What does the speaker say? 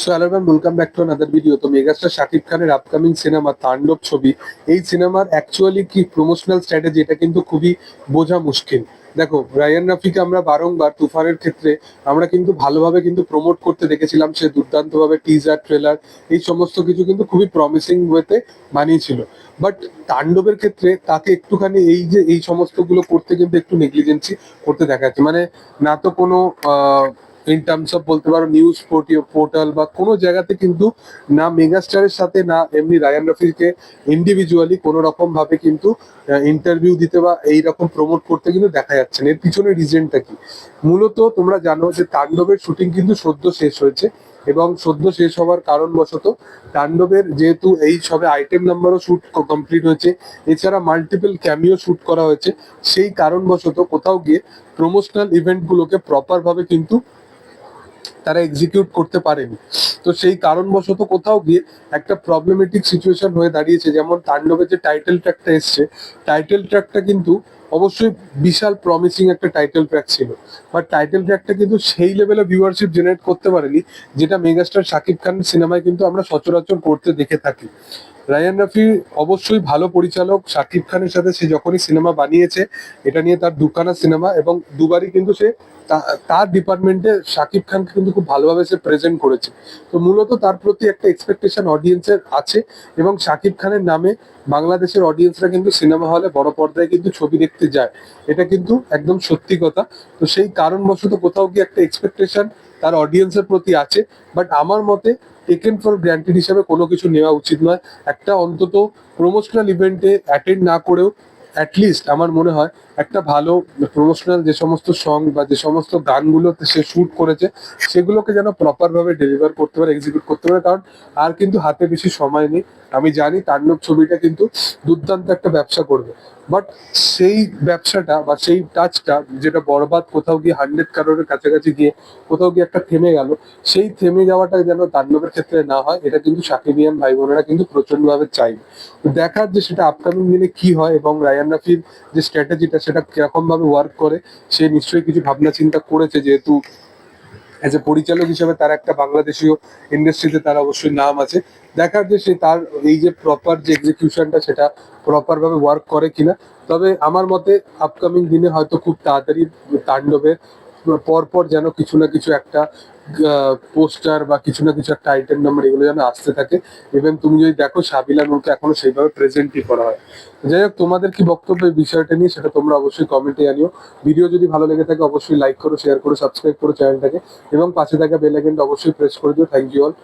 So hello ma'am welcome back to another video তো megastar Shakib খানের upcoming cinema তাণ্ডব ছবি। এই সিনেমার অ্যাকচুয়ালি কি প্রমোশনাল স্ট্র্যাটেজি এটা কিন্তু খুবই বোঝা মুশকিল। দেখো, রায়ান রাফিকে আমরা বারংবার তুফানের ক্ষেত্রে আমরা কিন্তু ভালোভাবে কিন্তু প্রমোট করতে দেখেছিলাম। সে দুর্দান্তভাবে টিজার ট্রেলার এই সমস্ত কিছু কিন্তু খুবই প্রমিসিং ওয়েতে বানিয়েছিল। বাট তাণ্ডবের ক্ষেত্রে তাকে একটুখানি এই যে, এই সমস্তগুলো করতে কিন্তু একটু নেগলিজেন্সি করতে দেখা যাচ্ছে। মানে না তো কোনো ইন টার্মস অফ বলতে পারো নিউজ পোর্টাল বা কোনো জায়গাতে কিন্তু না মেগাস্টারের সাথে না এমনি রায়ান রফিকে ইন্ডিভিজুয়ালি কোনো রকম ভাবে কিন্তু ইন্টারভিউ দিতে বা এই রকম প্রমোট করতে কিন্তু দেখা যাচ্ছে না। এর পিছনে রিজনটা কি? মূলত তোমরা জানো যে তাণ্ডবের শুটিং কিন্তু সদ্য শেষ হয়েছে এবং সদ্য শেষ হওয়ার কারণবশত তাণ্ডবের যেহেতু এই সবে আইটেম নাম্বারও শুট কমপ্লিট হয়েছে, এছাড়া মাল্টিপল ক্যামিও শুট করা হয়েছে, সেই কারণবশত কোথাও গিয়ে প্রমোশনাল ইভেন্টগুলোকে প্রপারভাবে কিন্তু তারা এক্সিকিউট করতে পারেনি। তো সেই কারণবশত কোথাও গিয়ে একটা প্রবলেমেটিক সিচুয়েশন হয়ে দাঁড়িয়েছে। যেমন তাণ্ডবের যে টাইটেল ট্র্যাকটা এসছে টাইটেল ট্র্যাকটা কিন্তু অবশ্যই বিশাল প্রমিসিং একটা টাইটেল ট্র্যাক ছিল। বাট টাইটেল ট্র্যাকটা কিন্তু সেই লেভেলে ভিউয়ারশিপ জেনারেট করতে পারেনি, যেটা মেগাস্টার শাকিব খান সিনেমায় কিন্তু আমরা সচরাচর করতে দেখে থাকি। রায়ান রাফি অবশ্যই ভালো পরিচালক, শাকিব খানের সাথে সে যখনই সিনেমা বানিয়েছে, এটা নিয়ে তার দুখানা সিনেমা এবং দুবারই কিন্তু সে তার ডিপার্টমেন্টে শাকিব খানকে কিন্তু খুব ভালোভাবে সে প্রেজেন্ট করেছে। তো মূলত তার প্রতি একটা এক্সপেকটেশন অডিয়েন্সের আছে এবং শাকিব খানের নামে বাংলাদেশের অডিয়েন্সরা কিন্তু সিনেমা হলে বড় পর্দায় কিন্তু ছবি দেখতে যায়। এটা কিন্তু একদম সত্যি কথা। তো সেই কারণবশত কোথাও গিয়ে একটা এক্সপেকটেশন তার অডিয়েন্সের প্রতি আছে। বাট আমার মতে টেকেন ফর গ্রান্টেড হিসাবে কোনো কিছু নেওয়া উচিত নয়। একটা অন্তত প্রমোশনাল ইভেন্টে অ্যাটেন্ড না করেও অ্যাটলিস্ট আমার মনে হয় একটা ভালো প্রমোশনাল যে সমস্ত সং বা যে সমস্ত গানগুলোতে সে শুট করেছে, সেগুলোকে যেন প্রপারভাবে ডেলিভার করতে পারে এক্সিকিউট করতে পারে। কারণ আর কিন্তু হাতে বেশি সময় নেই। আমি জানি তাণ্ডব ছবিটা কিন্তু দুর্দান্ত একটা ব্যবসা করবে। বাট সেই ব্যবসাটা বা সেই টাচটা যেটা বরবাদ কোথাও গিয়ে হান্ড্রেড কারোরের কাছাকাছি গিয়ে কোথাও গিয়ে একটা থেমে গেল, সেই থেমে যাওয়াটা যেন তাণ্ডবের ক্ষেত্রে না হয়, এটা কিন্তু সাকিবিয়ান ভাই বোনেরা কিন্তু প্রচন্ডভাবে চাই তো দেখার যে সেটা আপকামিং দিনে কি হয় এবং রায়ান রাফির যে স্ট্র্যাটেজিটা সেটা কীরকম ভাবে ওয়ার্ক করে, সে নিশ্চয়ই কিছু ভাবনা চিন্তা করেছে যেহেতু এজ এ পরিচালক হিসেবে তার একটা বাংলাদেশীয় ইন্ডাস্ট্রিতে তার অবশ্যই নাম আছে। দেখার যে সে তার এই যে প্রপার যে এক্সিকিউশনটা সেটা প্রপার ভাবে ওয়ার্ক করে কিনা। তবে আমার মতে আপকামিং দিনে হয়তো খুব তাড়াতাড়ি তাণ্ডবের পরপর যেন কিছু না কিছু একটা পোস্টার বা কিছু না কিছু একটা আইটেম নাম্বার এগুলো যেন আসতে থাকে। ইভেন তুমি যদি দেখো সাবিলা নূরকে এখনও সেইভাবে প্রেজেন্টই করা হয়। যাই হোক, তোমাদের কি বক্তব্য বিষয়টা নিয়ে সেটা তোমরা অবশ্যই কমেন্টে জানিও। ভিডিও যদি ভালো লেগে থাকে, অবশ্যই লাইক করো শেয়ার করো সাবস্ক্রাইব করো চ্যানেলটাকে এবং পাশে থাকা বেল আইকনটা অবশ্যই প্রেস করে দিও। Thank you all